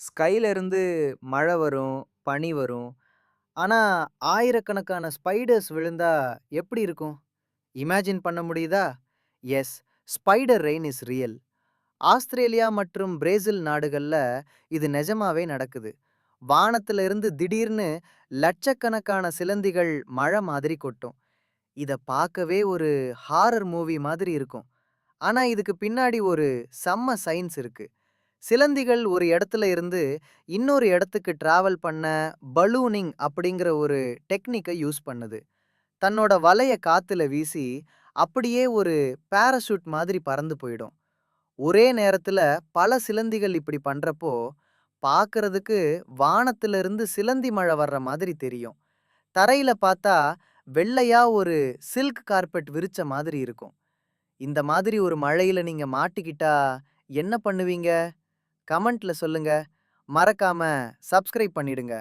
ஸ்கைல இருந்து மழை வரும், பனி வரும். ஆனா, ஆயிரக்கணக்கான ஸ்பைடர்ஸ் விழுந்தா எப்படி இருக்கும்? இமேஜின் பண்ண முடியுதா? Yes, spider rain is real. Australia மற்றும் பிரேசில் நாடுகள்ல இது நிஜமாவே நடக்குது. வானத்துல இருந்து திடீர்னு லட்சக்கணக்கான சிலந்திகள் மழை மாதிரி கொட்டும். இத பார்க்கவே ஒரு ஹாரர் மூவி மாதிரி இருக்கும். ஆனா இதுக்கு பின்னாடி ஒரு செம்ம சயின்ஸ் இருக்கு. சிலந்திகள் ஒரு இடத்துல இருந்து இன்னொரு இடத்துக்கு டிராவல் பண்ண பலூனிங் அப்படிங்கிற ஒரு டெக்னிக்கை யூஸ் பண்ணுது. தன்னோட வலைய காத்துல வீசி அப்படியே ஒரு பேரஷூட் மாதிரி பறந்து போயிடும். ஒரே நேரத்துல பல சிலந்திகள் இப்படி பண்றப்போ பார்க்கறதுக்கு வானத்துல இருந்து சிலந்தி மழை வர்ற மாதிரி தெரியும். தரையில பார்த்தா வெள்ளையா ஒரு சில்க் கார்பெட் விரிச்ச மாதிரி இருக்கும். இந்த மாதிரி ஒரு மழையில நீங்க மாட்டிக்கிட்டா என்ன பண்ணுவீங்க? கமெண்ட்ல சொல்லுங்க. மறக்காம சப்ஸ்கிரைப் பண்ணிடுங்க.